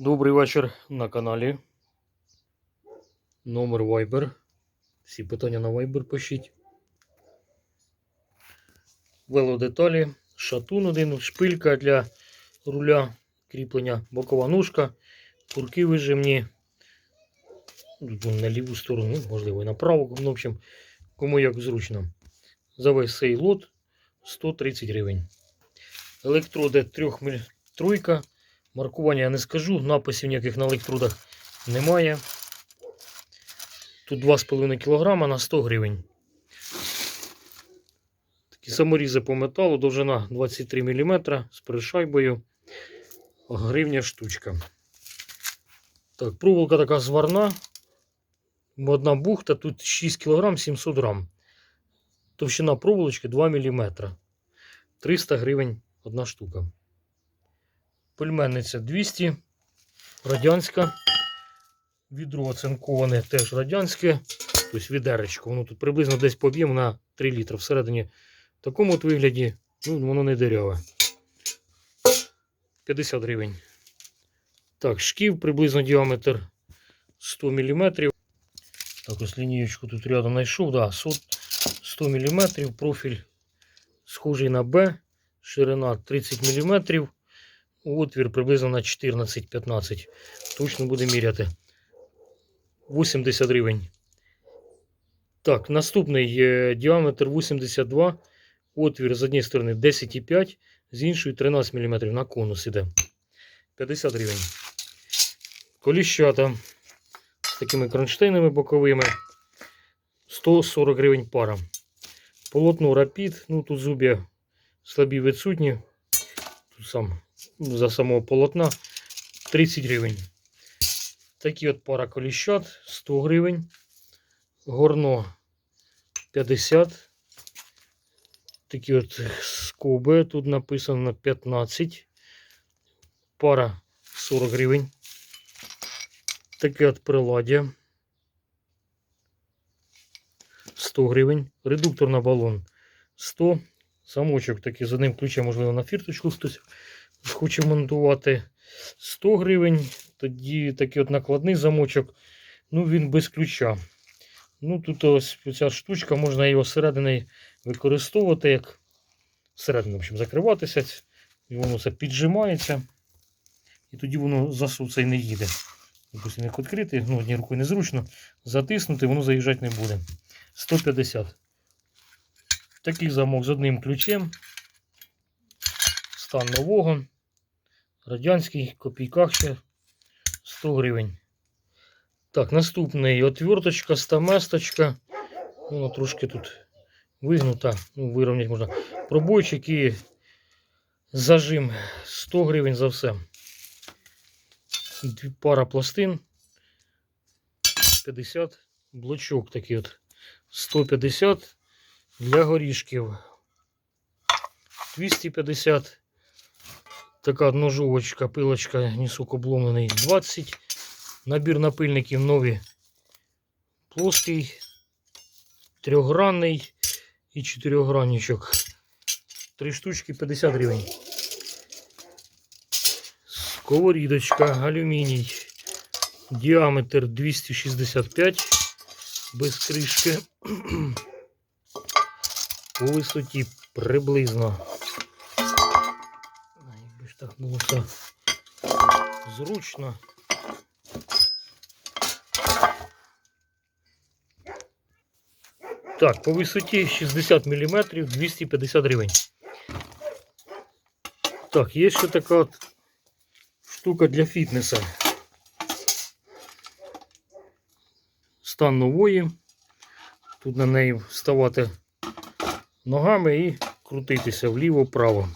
Добрий вечір на каналі. Номер Viber. Всі питання на Viber пишіть. Велодеталі, шатун один, шпилька для руля, кріплення, бокова ножка, курки вижимні. На ліву сторону, ну, можливо, і на праву. Ну, в общем, кому як зручно. За весь цей лот 130 гривень. Електроди 3 тройка. Маркування я не скажу, написів ніяких на електродах немає. Тут 2,5 кг на 100 гривень. Такі саморізи по металу, довжина 23 мм з пришайбою. Гривня штучка. Так, проволока така зварна. Одна бухта, тут 6 кг 700 грам. Товщина проволочки 2 мм. 300 гривень одна штука. Пельменниця 200, радянська. Відро оцинковане теж радянське. Тобто відеречко. Воно тут приблизно десь по об'єму на 3 літри. Всередині в такому от вигляді ну, воно не дереве. 50 гривень. Так, шків приблизно діаметр 100 мм. Так, ось лінієчку тут рядом знайшов. Да, 100 мм. Профіль схожий на Б. Ширина 30 мм. Отвір приблизно на 14-15. Точно буде міряти. 80 гривень. Так, наступний е, діаметр 82. Отвір з однієї сторони 10,5, з іншої 13 мм на конус іде. 50 гривень. Коліщата з такими кронштейнами боковими. 140 гривень пара. Полотно рапід. Ну тут зуб'я слабі відсутні. Тут сам за самого полотна 30 гривень. Такі от пара коліщат 100 гривень. Горно 50. Такі от скоби тут написано 15. Пара 40 гривень. Таке от приладдя 100 гривень. Редуктор на балон 100. Замочок такий з одним ключем, можливо, на фірточку хтось хоче монтувати 100 гривень. Тоді такий от накладний замочок. Ну, він без ключа. Ну, тут ось ця штучка, можна його зсередини використовувати, як всередину, в общем, закриватися. І воно все піджимається. І тоді воно засуд цей не їде. Допустим, як відкрити, ну, однією рукою незручно, затиснути, воно заїжджати не буде. 150. Такий замок з одним ключем. Стан нового. Радянський, копійках ще 100 гривень. Так, наступний отверточка, стаместочка. Воно трошки тут вигнута, ну, вирівняти можна. Пробойчик і зажим 100 гривень за все. Дві пара пластин. 50 блочок такий от 150 для горішків. 250 Така ножовочка, пилочка, нісок обломлений 20. Набір напильників нові. Плоский, трьохгранний і чотирьохгранничок. Три штучки 50 гривень. Сковорідочка, алюміній. Діаметр 265 без кришки. По висоті приблизно було все зручно. Так, по висоті 60 мм 250 гривень. Так, є ще така от штука для фітнеса. Стан нової. Тут на неї вставати ногами і крутитися вліво-право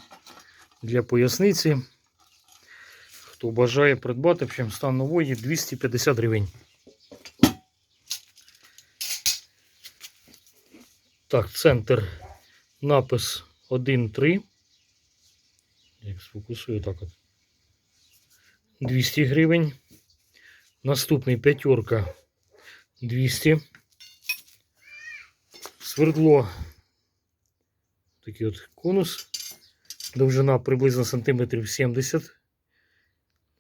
для поясниці. Хто бажає придбати, общем, стан нової 250 гривень. Так, центр напис 1.3. Як сфокусую так от. 200 гривень. Наступний п'ятерка 200. Свердло. Такий от конус. Довжина приблизно сантиметрів 70.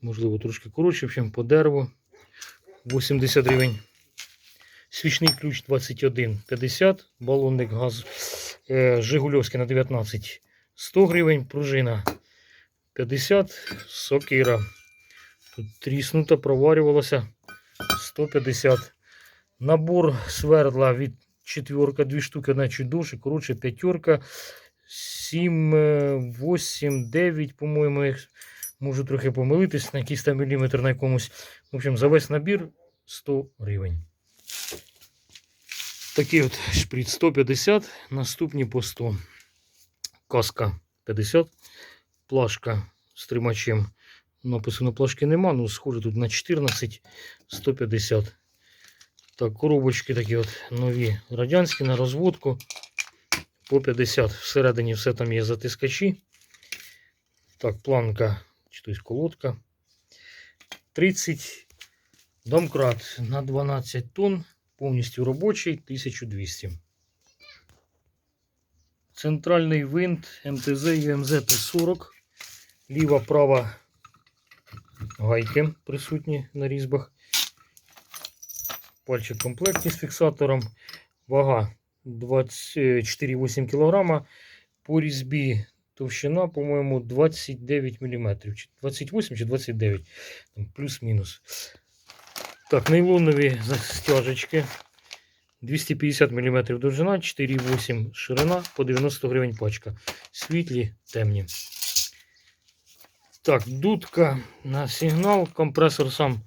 Можливо, трошки коротше, общем, по дереву 80 гривень. Свічний ключ 21,50, балонник газ е, Жигульовський на 19 100 гривень, пружина 50, сокира. Тут тріснута, проварювалося 150. Набор свердла від четверка, дві штуки, одна чуть довше, коротше, п'ятерка. 7, 8, 9, по-моєму, можу трохи помилитись на якийсь там міліметр на якомусь. В общем, за весь набір 100 гривень. Такий от шприц 150, наступні по 100. Каска 50, плашка з тримачем. Написано плашки нема, ну схоже тут на 14, 150. Так, коробочки такі от нові радянські на розводку по 50. Всередині все там є затискачі. Так, планка, чи тобто колодка. 30 домкрат на 12 тонн, повністю робочий, 1200. Центральний винт МТЗ ЮМЗ Т40. Ліва, права гайки присутні на різьбах. Пальчик комплектні з фіксатором. Вага 24,8 кг. По різьбі товщина, по-моєму, 29 мм. 28 чи 29, там плюс-мінус. Так, нейлонові застяжечки. 250 мм довжина, 4,8 ширина, по 90 гривень пачка. Світлі, темні. Так, дудка на сигнал. Компресор сам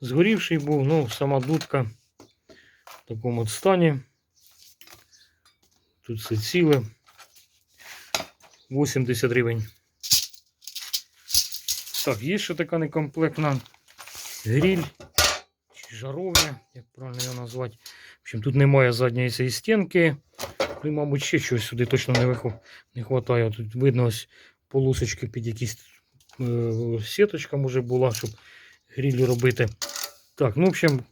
згорівший був, ну, сама дудка в такому от стані. Тут все ціле. 80 гривень. Так, є ще така некомплектна гриль чи жаровня, як правильно його назвати. В общем, тут немає задньої цієї стінки. Ну, мабуть, ще чогось сюди точно не вистачає. Тут видно ось полосочки під якісь е, сіточка може була, щоб гриль робити. Так, ну, в общем,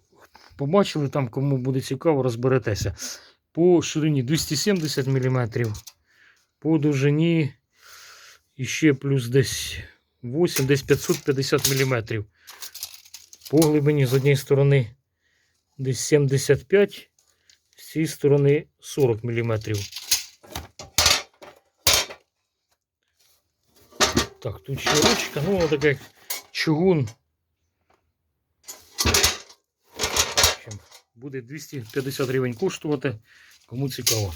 побачили там, кому буде цікаво, розберетеся. По ширині 270 мм, по довжині іще плюс десь 8, десь 550 мм. По глибині з однієї сторони десь 75, з цієї сторони 40 мм. Так, тут ще ручка, ну вона така як чугун. Буде 250 гривень коштувати, кому цікаво.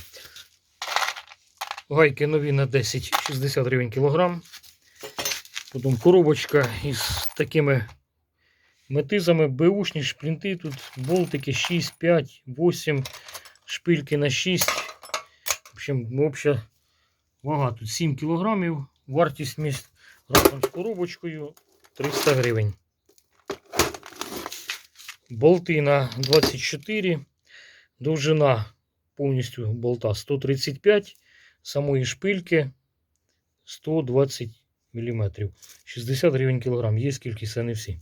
Гайки нові на 10, 60 гривень кілограм. Потім коробочка із такими метизами, беушні шплінти, тут болтики 6, 5, 8, шпильки на 6. В общем, обща вага тут 7 кілограмів. Вартість міст разом з коробочкою 300 гривень. Болти на 24, довжина повністю болта 135, самої шпильки 120 мм. 60 гривень кілограм. Є скільки, це не всі.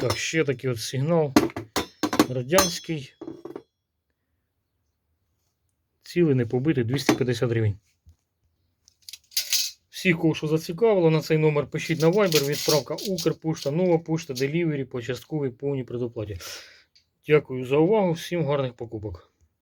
Так, ще такий от сигнал радянський. Цілий не побитий 250 гривень. Всіх, кого що зацікавило, на цей номер пишіть на Viber, відправка Укрпошта, нова пошта, Delivery по частковій повній предоплаті. Дякую за увагу, всім гарних покупок.